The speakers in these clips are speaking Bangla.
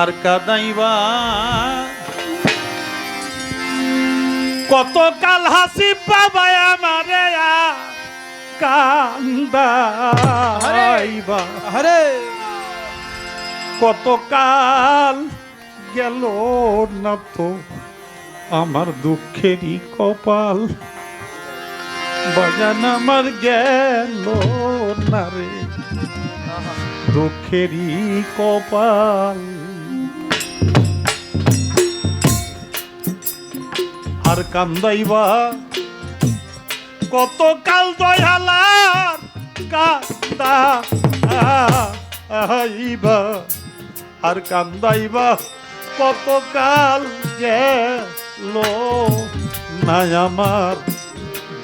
আর কাদাইবা। কত কাল হাসি পাবাই আমারে কান্দাইবা। আরে। কত কাল গেল না তো আমার দুঃখেরই কপাল। বাজান আমার গেল না রে দুঃখেরই কপাল। আর কান্দাইবা। কত কাল দয়ালার কান্দা আইবা আর কান্দাইবা কত কাল গেল নাই আমার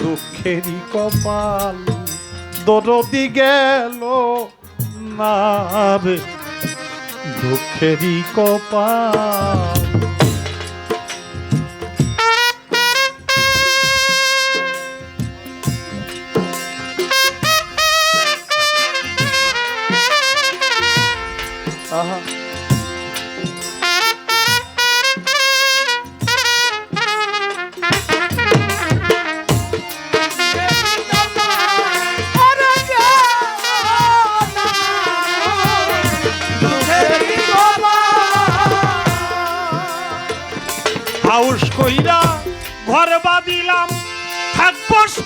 দুঃখেরই কপাল। দরদি গেল না দুঃখেরই কপাল।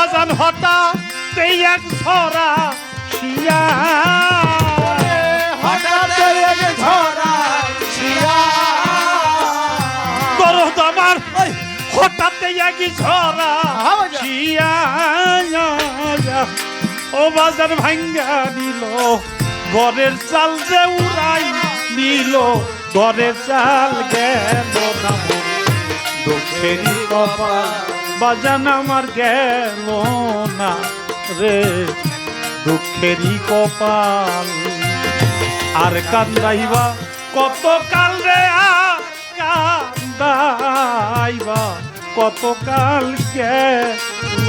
ও বাজান হঠাৎ এক ছড়া শিয়া। হঠাৎ এক ঝরা ছিয়া দরদ আমার হঠাৎ এক ঝরা শিয়া ও বাজার ভাঙ্গা নিল ঘরের চাল যে উড়াই নিল ঘরের চাল গেল না। মোর। দুঃখেরই কপাল। বাজান আমার গেল না রে, দুঃখেরই কপাল। আর কান্দাইবা কত কাল রে কান্দাইবা কত কাল গেল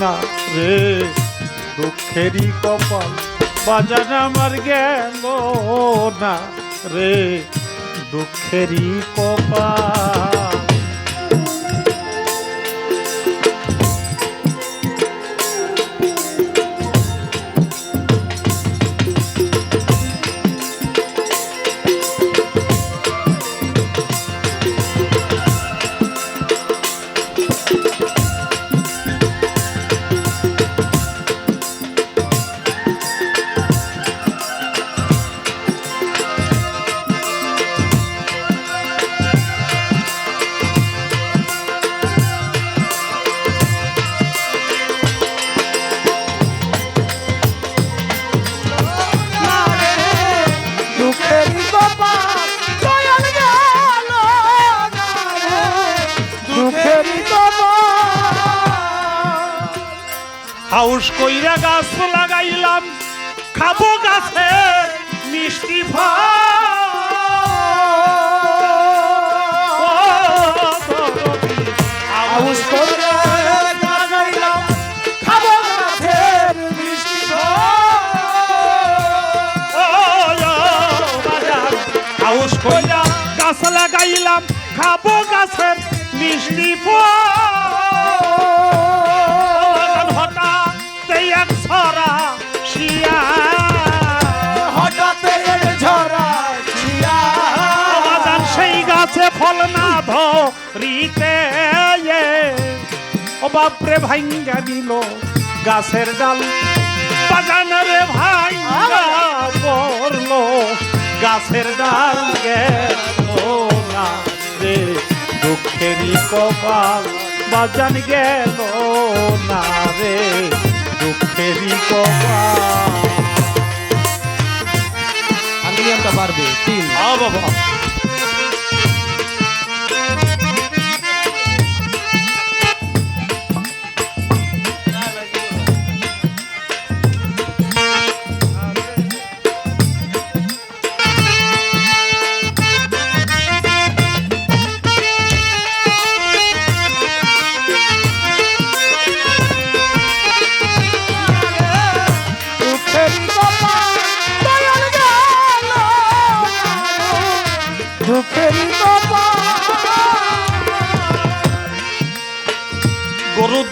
না রে, দুঃখেরই কপাল। বাজান আমার গেল না রে, দুঃখেরই কপাল। কইরা গাছ লাগাইলাম খাব গাছে মিষ্টি ফল। গাছের মিষ্টি গাছ লাগাইলাম খাব গাছের মিষ্টি ফল। ছড়া শিয়া। হঠাৎ এর ঝরা ছিয়া বাজান সেই গাছে ফল না ধরিতে ও বাপরে ভাঙ্গা নিল গাছের ডাল। বাজান রে ভাঙ্গা পড়ল গাছের ডাল গেল না রে। দুঃখেরই কপাল বাজান গেল না রে। দুঃখেরই কপাল হারমোনিয়ামটা পারবে তিন আ বাবা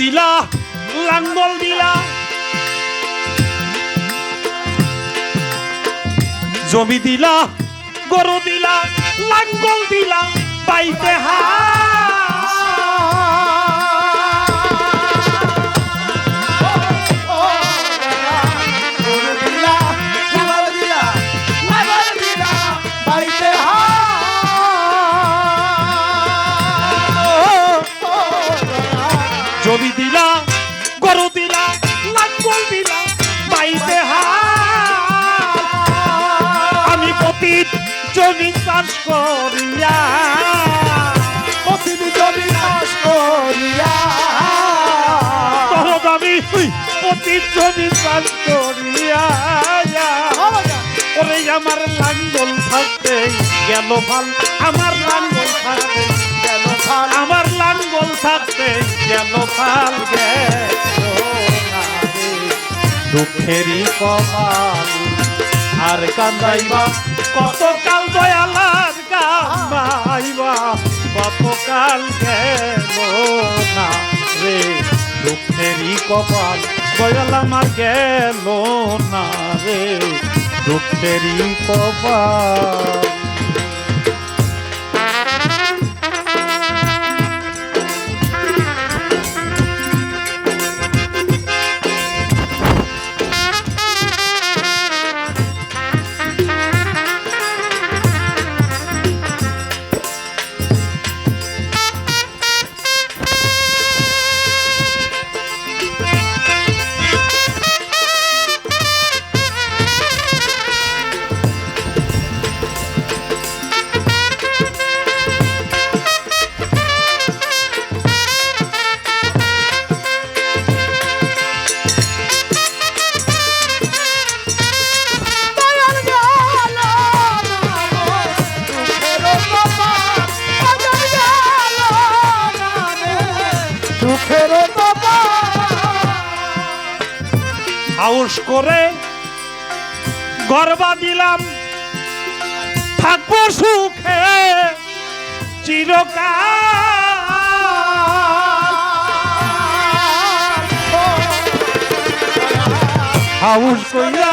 দিলা লাঙ্গল দিলা। জমি দিলা গরু দিলা লাঙ্গল দিলা পাইতে হা পতিত জমি চাষ করিয়া ওরে আমার লাঙ্গল থাকতে গেল ভালো আমার লাঙ্গল থাকতে গেল ভালো আমার লাঙ্গল থাকতে গেল ভালো। দুঃখেরই কপাল, আর কান্দাইবা, কতকাল দয়ালার কান্দাইবা, কতকাল গেল না রে দুঃখেরই কপাল দয়াল আমার গেল না রে দুঃখেরই কপাল হাউস করে গর্বা দিলাম। থাকব সুখে, চিরকাল। হাউস কইরা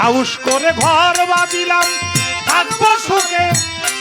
হাউস করে ঘর বাঁধিলাম থাকব সুখে।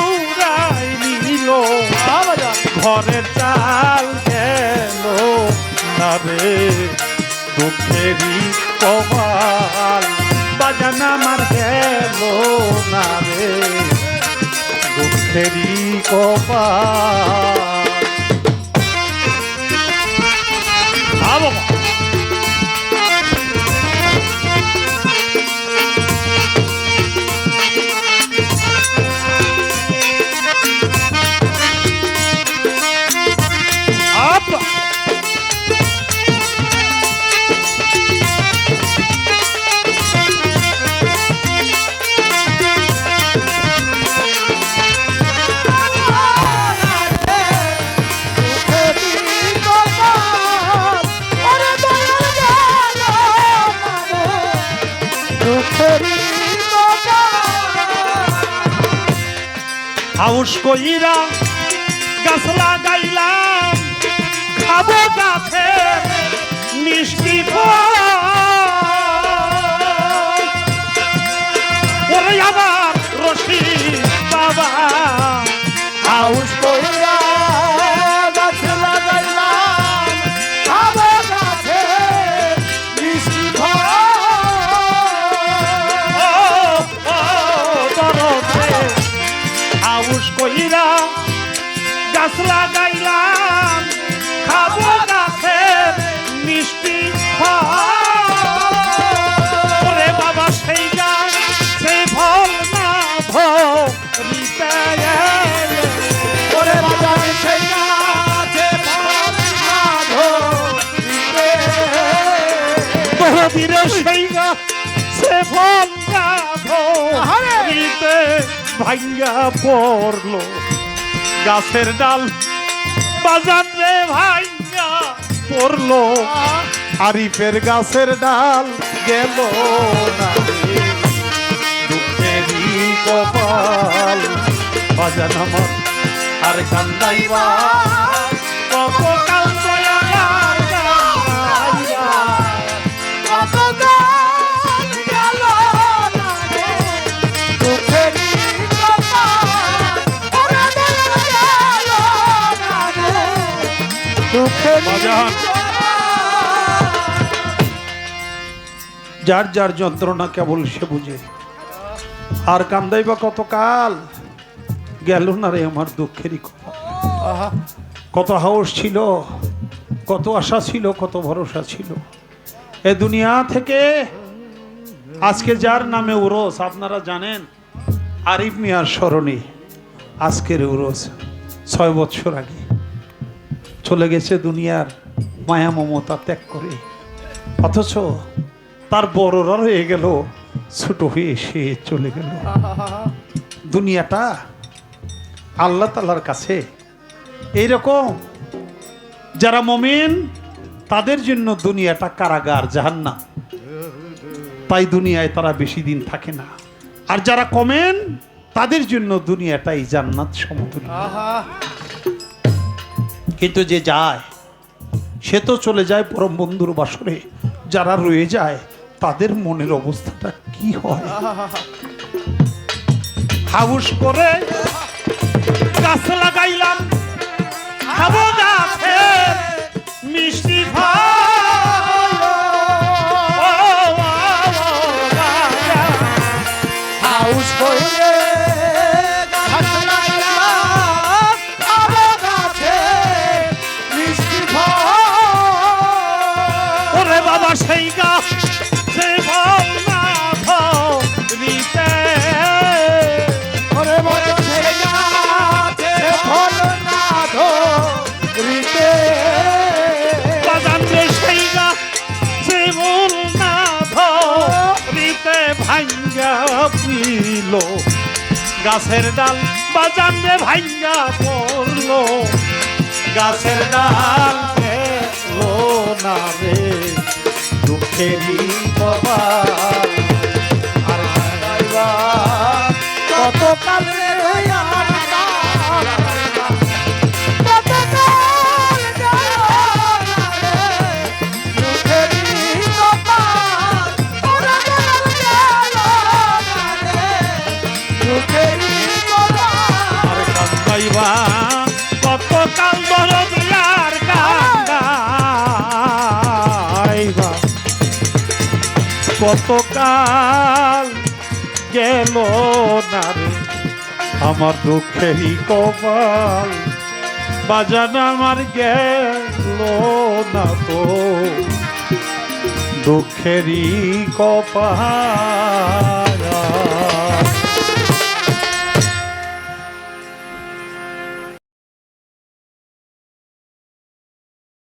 মারুরাই নিল। ঘরের চাল গেল। না রে দুঃখেরই কপাল। বাজানা মার গেল না রে। দুঃখেরই কপাল। হাউস কইরা গাছ লাগাইলাম খাব গাছে মিষ্টি ফল। আউস কইরা গাছ লাগাইলাম খাব গাছের মিষ্টি ফলে। বাবা সেই গাছ সেই ফল না ভিতে বাবা সেই গাছ সেই সে ভাঙ্গা পড়ল। গাছের ডাল বাজান রে ভাঙ্গা পড়ল। আরিফের গাছের ডাল গেল না কপাল, বাজান আমার, আর কান্দাইবা। যার যার যন্ত্রণা কেবল সে বুঝে। আর কান্দাই বা কতকাল? গেল না রে আমার দুঃখেরই কত হাউস ছিল কত আশা ছিল কত ভরসা ছিল। এ দুনিয়া থেকে আজকে যার নামে উরস আপনারা জানেন আরিফ মিয়ার স্মরণে আজকের উরস ছয় বছর আগে। চলে গেছে দুনিয়ার মায়া মমতা ত্যাগ করে। অথচ তার বড়রা হয়ে গেল, ছোট হয়ে সে চলে গেল। দুনিয়াটা আল্লাহ তালার কাছে এইরকম। যারা মমিন, তাদের জন্য দুনিয়াটা কারাগার, জাহান্নাম। তাই দুনিয়ায় তারা বেশি দিন থাকে না। আর যারা কমেন, তাদের জন্য দুনিয়াটাই জান্নাত সমতুল্য। কিন্তু যে যায়, সে তো চলে যায় পরম বন্ধুর বাসরে। যারা রয়ে যায়, তাদের মনের অবস্থাটা কি হয়? হাউস করে গাছের ডাল বাজান রে ভাইঙ্গা পড়ল। গাছের ডাল পেল না রে দুঃখেরই কপাল। কত কাল গেল না রে? আমার দুঃখেরই কপাল, বাজান আমার গেল না তো? দুঃখেরই কপাল।